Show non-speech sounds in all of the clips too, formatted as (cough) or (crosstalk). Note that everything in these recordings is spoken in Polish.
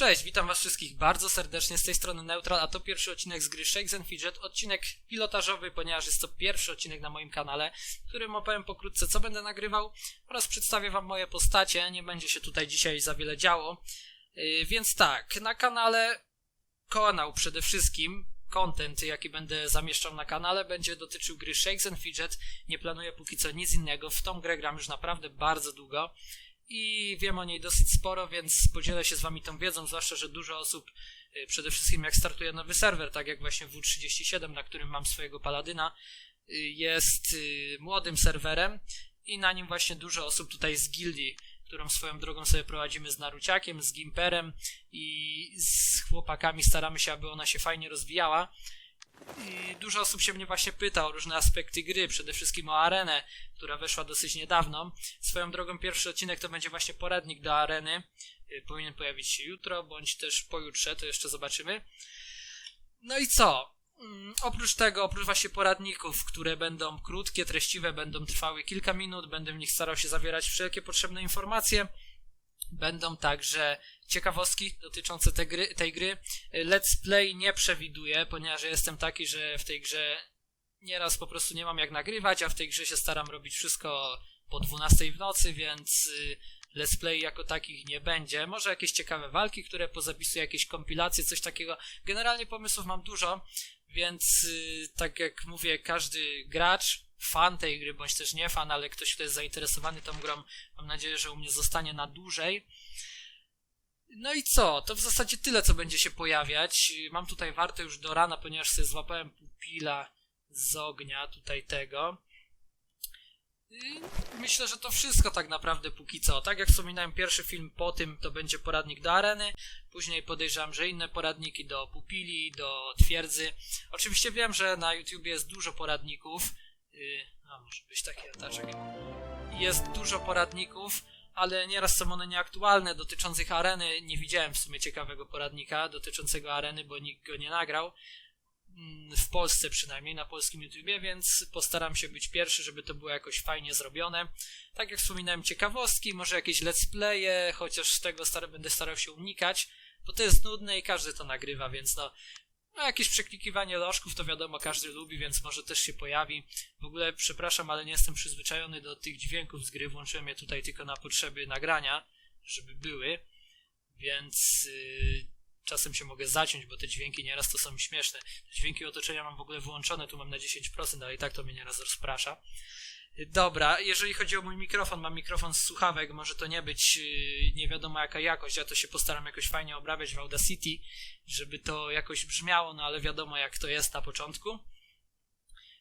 Cześć, witam was wszystkich bardzo serdecznie z tej strony Neutral, a to pierwszy odcinek z gry Shakes and Fidget, odcinek pilotażowy, ponieważ jest to pierwszy odcinek na moim kanale, w którym opowiem pokrótce co będę nagrywał oraz przedstawię wam moje postacie, nie będzie się tutaj dzisiaj za wiele działo. Yy, więc tak, na kanale kanał przede wszystkim, content jaki będę zamieszczał na kanale będzie dotyczył gry Shakes and Fidget, nie planuję póki co nic innego, w tą grę gram już naprawdę bardzo długo i wiem o niej dosyć sporo, więc podzielę się z wami tą wiedzą, zwłaszcza, że dużo osób, y, przede wszystkim jak startuje nowy serwer, tak jak właśnie W37, na którym mam swojego paladyna, y, jest y, młodym serwerem i na nim właśnie dużo osób tutaj z gildii, którą swoją drogą sobie prowadzimy z Naruciakiem, z Gimperem i z chłopakami staramy się, aby ona się fajnie rozwijała. I dużo osób się mnie właśnie pyta o różne aspekty gry, przede wszystkim o arenę, która weszła dosyć niedawno. Swoją drogą pierwszy odcinek to będzie właśnie poradnik do areny. Y, Powinien pojawić się jutro, bądź też pojutrze, to jeszcze zobaczymy. No i co? Mm, Oprócz tego, oprócz właśnie poradników, które będą krótkie, treściwe, będą trwały kilka minut, będę w nich starał się zawierać wszelkie potrzebne informacje. Będą także ciekawostki dotyczące te gry, tej gry. Let's Play nie przewiduję, ponieważ jestem taki, że w tej grze nieraz po prostu nie mam jak nagrywać, a w tej grze się staram robić wszystko po 12 w nocy, więc y, let's play jako takich nie będzie. Może jakieś ciekawe walki, które pozapisuję, jakieś kompilacje, coś takiego. Generalnie pomysłów mam dużo, więc y, tak jak mówię, każdy gracz, fan tej gry, bądź też nie fan, ale ktoś, kto jest zainteresowany tą grą, mam nadzieję, że u mnie zostanie na dłużej. No i co? To w zasadzie tyle, co będzie się pojawiać. Mam tutaj wartę już do rana, ponieważ sobie złapałem pupila z ognia tutaj tego. Myślę, że to wszystko tak naprawdę póki co. Tak jak wspominałem, pierwszy film po tym to będzie poradnik do areny. Później podejrzewam, że inne poradniki do pupili, do twierdzy. Oczywiście wiem, że na YouTubie jest dużo poradników. Yy, a może być taki ataczek. Jest dużo poradników, ale nieraz są one nieaktualne dotyczących areny. Nie widziałem w sumie ciekawego poradnika dotyczącego areny, bo nikt go nie nagrał mm, w Polsce przynajmniej, na polskim YouTubie, więc postaram się być pierwszy, żeby to było jakoś fajnie zrobione. Tak jak wspominałem, ciekawostki, może jakieś let's playe, chociaż tego będę starał się unikać, bo to jest nudne i każdy to nagrywa, więc no, no jakieś przeklikiwanie lożków to wiadomo, każdy lubi, więc może też się pojawi. W ogóle przepraszam, ale nie jestem przyzwyczajony do tych dźwięków z gry, włączyłem je tutaj tylko na potrzeby nagrania, żeby były, więc... Yy, czasem się mogę zaciąć, bo te dźwięki nieraz to są śmieszne. Dźwięki otoczenia mam w ogóle wyłączone, tu mam na 10%, ale i tak to mnie nieraz rozprasza. Dobra, jeżeli chodzi o mój mikrofon, mam mikrofon z słuchawek, może to nie być yy, nie wiadomo jaka jakość, ja to się postaram jakoś fajnie obrabiać w Audacity, żeby to jakoś brzmiało, no ale wiadomo jak to jest na początku.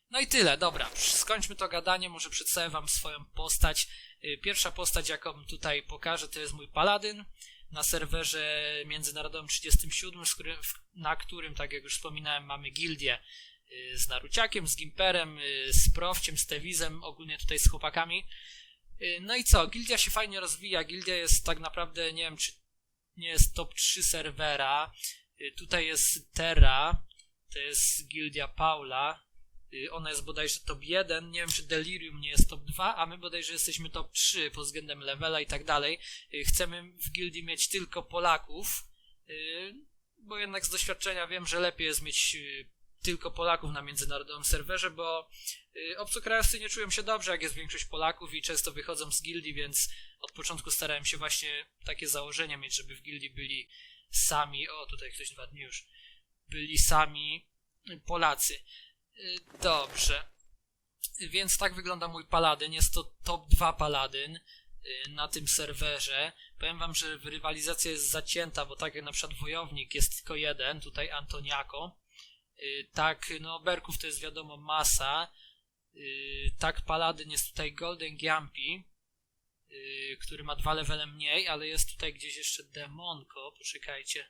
No i tyle, dobra, skończmy to gadanie, może przedstawię wam swoją postać. Yy, Pierwsza postać, jaką tutaj pokażę, to jest mój paladyn na serwerze międzynarodowym 37, z którym, w- na którym, tak jak już wspominałem, mamy gildię y, z Naruciakiem, z Gimperem, y, z Profciem, z Tewizem, ogólnie tutaj z chłopakami. Y, No i co, gildia się fajnie rozwija, gildia jest tak naprawdę, nie wiem czy nie jest top 3 serwera. Y, Tutaj jest Terra, to jest gildia Paula, ona jest bodajże top 1, nie wiem czy Delirium nie jest top 2, a my bodajże jesteśmy top 3 pod względem levela i tak dalej. Chcemy w gildii mieć tylko Polaków, bo jednak z doświadczenia wiem, że lepiej jest mieć tylko Polaków na międzynarodowym serwerze, bo y, obcokrajowcy nie czują się dobrze, jak jest większość Polaków i często wychodzą z gildii, więc od początku starałem się właśnie takie założenia mieć, żeby w gildii byli sami, o tutaj ktoś dwa dni już, byli sami Polacy. Y, Dobrze. Więc tak wygląda mój paladyn. Jest to top 2 paladyn y, na tym serwerze. Powiem wam, że rywalizacja jest zacięta, bo tak jak na przykład wojownik jest tylko jeden, tutaj Antoniako. Y, Tak, no Berków to jest wiadomo masa. Y, Tak, paladyn jest tutaj Golden Giampi, y, który ma dwa levele mniej, ale jest tutaj gdzieś jeszcze demonko. Poczekajcie.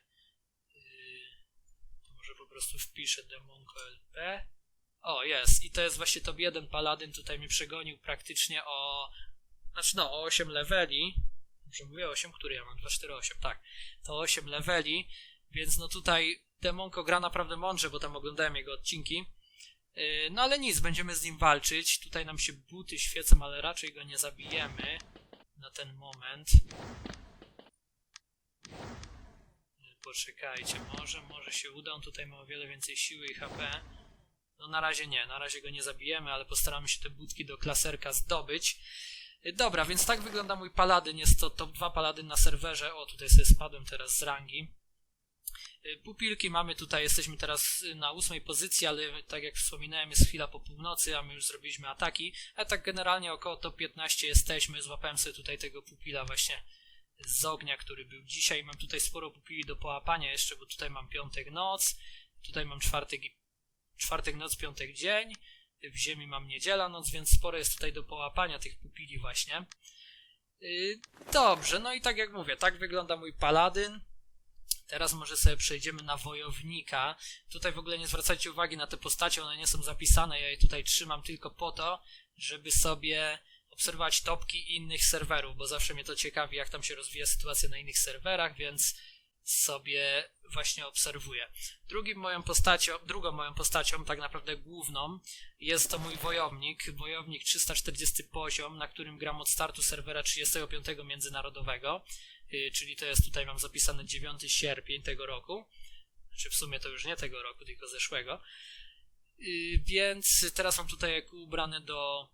Może po prostu wpiszę demonko LP. O, jest. I to jest właśnie top 1 paladyn. Tutaj mnie przegonił praktycznie o... Znaczy no, o 8 leveli. Może mówię 8, który ja mam? 248, tak. To 8 leveli, więc no tutaj Demonko gra naprawdę mądrze, bo tam oglądałem jego odcinki. Yy, No ale nic, będziemy z nim walczyć. Tutaj nam się buty świecą, ale raczej go nie zabijemy na ten moment. poczekajcie, może, może się uda, on tutaj ma o wiele więcej siły i HP. No na razie nie, na razie go nie zabijemy, ale postaramy się te budki do klaserka zdobyć. Y, Dobra, więc tak wygląda mój paladyn, jest to top 2 paladyn na serwerze, o tutaj sobie spadłem teraz z rangi. Y, Pupilki mamy tutaj, jesteśmy teraz y, na ósmej pozycji, ale tak jak wspominałem jest chwila po północy, a my już zrobiliśmy ataki, a tak generalnie około top 15 jesteśmy, złapałem sobie tutaj tego pupila właśnie z ognia, który był dzisiaj, mam tutaj sporo pupili do połapania jeszcze, bo tutaj mam piątek noc, tutaj mam czwartek, czwartek noc, piątek dzień, w ziemi mam niedziela noc, więc sporo jest tutaj do połapania tych pupili właśnie. Yy, Dobrze, no i tak jak mówię, tak wygląda mój paladyn. Teraz może sobie przejdziemy na wojownika. Tutaj w ogóle nie zwracajcie uwagi na te postacie, one nie są zapisane. Ja je tutaj trzymam tylko po to, żeby sobie obserwować topki innych serwerów, bo zawsze mnie to ciekawi, jak tam się rozwija sytuacja na innych serwerach, więc sobie właśnie obserwuję. Drugim moją postacią, drugą moją postacią, tak naprawdę główną, jest to mój wojownik, wojownik 340 poziom, na którym gram od startu serwera 35 międzynarodowego, czyli to jest tutaj mam zapisane 9 sierpień tego roku, czy w sumie to już nie tego roku, tylko zeszłego. Yy, Więc teraz mam tutaj ubrany do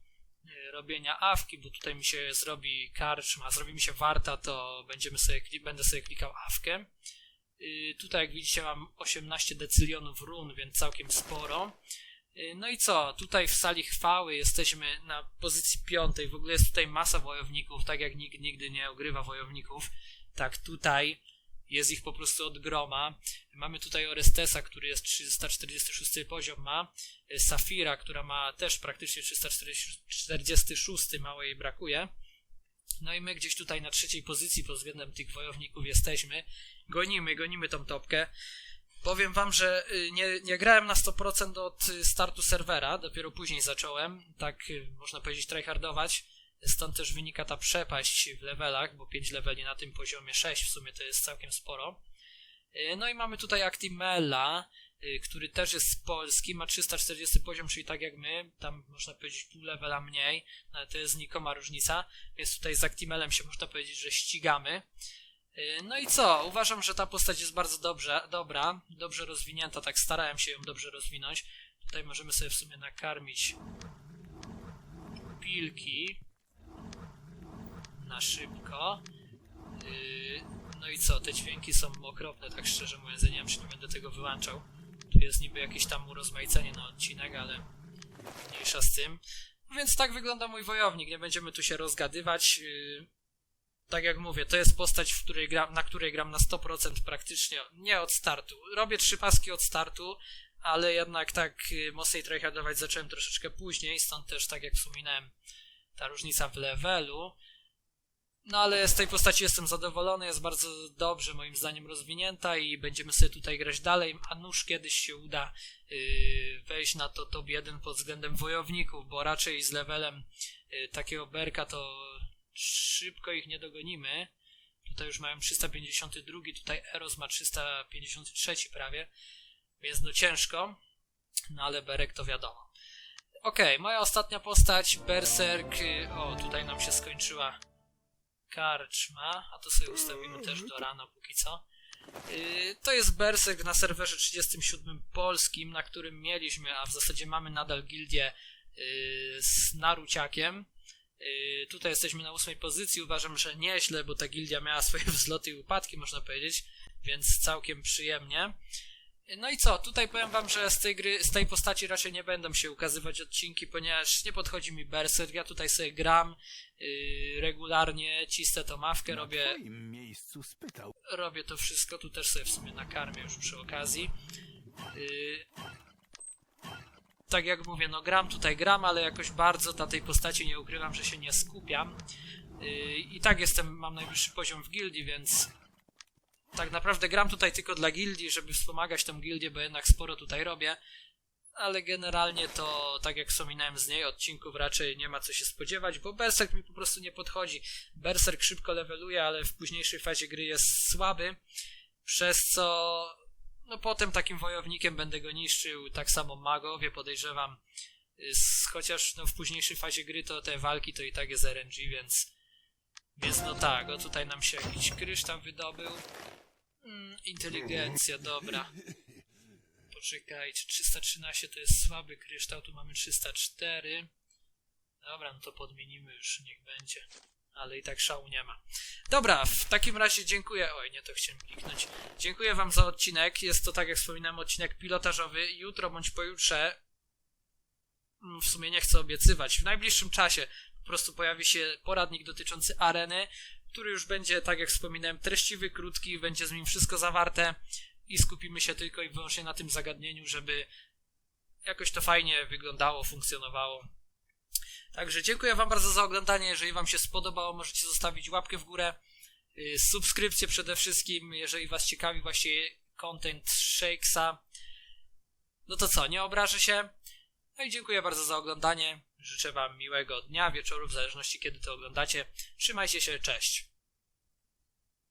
yy, robienia awki, bo tutaj mi się zrobi karczma, zrobi mi się warta, to będziemy sobie, będę sobie klikał awkę. Tutaj jak widzicie mam 18 decylionów run, więc całkiem sporo. Yy, No i co? Tutaj w sali chwały jesteśmy na pozycji piątej. W ogóle jest tutaj masa wojowników, tak jak nikt nigdy nie ogrywa wojowników. Tak tutaj jest ich po prostu od groma. Mamy tutaj Orestesa, który jest 346 poziom ma. Yy, Safira, która ma też praktycznie 346, mało jej brakuje. No i my gdzieś tutaj na trzeciej pozycji pod względem tych wojowników jesteśmy. Gonimy, gonimy tą topkę. Powiem wam, że y, nie, nie grałem na 100% od y, startu serwera, dopiero później zacząłem, tak y, można powiedzieć tryhardować. Stąd też wynika ta przepaść w levelach, bo 5 leveli na tym poziomie 6 w sumie to jest całkiem sporo. No i mamy tutaj Actimella, y, który też jest z Polski, ma 340 poziom, czyli tak jak my, tam można powiedzieć pół levela mniej, no ale to jest znikoma różnica, więc tutaj z Actimelem się można powiedzieć, że ścigamy. Yy, No i co? Uważam, że ta postać jest bardzo dobrze, dobra, dobrze rozwinięta, tak starałem się ją dobrze rozwinąć. Tutaj możemy sobie w sumie nakarmić pilki na szybko. Yy, No i co? Te dźwięki są okropne, tak szczerze mówiąc, ja nie wiem, czy nie będę tego wyłączał. Tu jest niby jakieś tam urozmaicenie na odcinek, ale mniejsza z tym. Więc tak wygląda mój wojownik, nie będziemy tu się rozgadywać. Tak jak mówię, to jest postać, w której na której gram na 100% praktycznie, nie od startu. Robię trzy paski od startu, ale jednak tak y, mocniej tryhardować zacząłem troszeczkę później, stąd też, tak jak wspominałem, ta różnica w levelu. No ale z tej postaci jestem zadowolony, jest bardzo dobrze moim zdaniem rozwinięta i będziemy sobie tutaj grać dalej, a nuż kiedyś się uda yy, wejść na to top 1 pod względem wojowników, bo raczej z levelem yy, takiego berka to szybko ich nie dogonimy. Tutaj już mają 352, tutaj Eros ma 353 prawie, więc no ciężko, no ale Berek to wiadomo. Okej, moja ostatnia postać, Berserk, y, o tutaj nam się skończyła karczma, a to sobie ustawimy też do rana póki co. Y, To jest Berserk na serwerze 37 polskim, na którym mieliśmy, a w zasadzie mamy nadal gildię y, z Naruciakiem. Yy, tutaj jesteśmy na ósmej pozycji, uważam, że nieźle, bo ta gildia miała swoje (laughs) wzloty i upadki, można powiedzieć, więc całkiem przyjemnie. Yy, No i co, tutaj powiem wam, że z tej gry, z tej postaci raczej nie będą się ukazywać odcinki, ponieważ nie podchodzi mi Berserk, ja tutaj sobie gram yy, regularnie, cisnę tą mawkę, Na robię miejscu spytał. robię to wszystko, tu też sobie w sumie nakarmię już przy okazji. Yy, tak jak mówię, no gram tutaj gram, ale jakoś bardzo na tej postaci nie ukrywam, że się nie skupiam. Yy, I tak jestem, mam najwyższy poziom w gildii, więc tak naprawdę gram tutaj tylko dla gildii, żeby wspomagać tą gildię, bo jednak sporo tutaj robię. Ale generalnie to, tak jak wspominałem z niej, odcinków raczej nie ma co się spodziewać, bo Berserk mi po prostu nie podchodzi. Berserk szybko leveluje, ale w późniejszej fazie gry jest słaby, przez co no potem takim wojownikiem będę go niszczył, tak samo magowie podejrzewam, Y, chociaż no w późniejszej fazie gry to te walki to i tak jest RNG, więc więc no tak, o tutaj nam się jakiś kryształ wydobył. Mm, inteligencja, dobra. Poczekajcie, 313 to jest słaby kryształ, tu mamy 304. Dobra, no to podmienimy już, niech będzie. Ale i tak szału nie ma. Dobra, w takim razie dziękuję. Oj, nie to chciałem kliknąć. Dziękuję Wam za odcinek. Jest to, tak jak wspominałem, odcinek pilotażowy. Jutro bądź pojutrze. mm, W sumie nie chcę obiecywać. W najbliższym czasie po prostu pojawi się poradnik dotyczący areny, który już będzie, tak jak wspominałem, treściwy, krótki, będzie z nim wszystko zawarte i skupimy się tylko i wyłącznie na tym zagadnieniu, żeby jakoś to fajnie wyglądało, funkcjonowało. Także dziękuję Wam bardzo za oglądanie. Jeżeli Wam się spodobało, możecie zostawić łapkę w górę, yy, subskrypcję przede wszystkim, jeżeli Was ciekawi właśnie content Shakesa. No to co, nie obrażę się. No i dziękuję bardzo za oglądanie. Życzę Wam miłego dnia, wieczoru, w zależności kiedy to oglądacie. Trzymajcie się, cześć.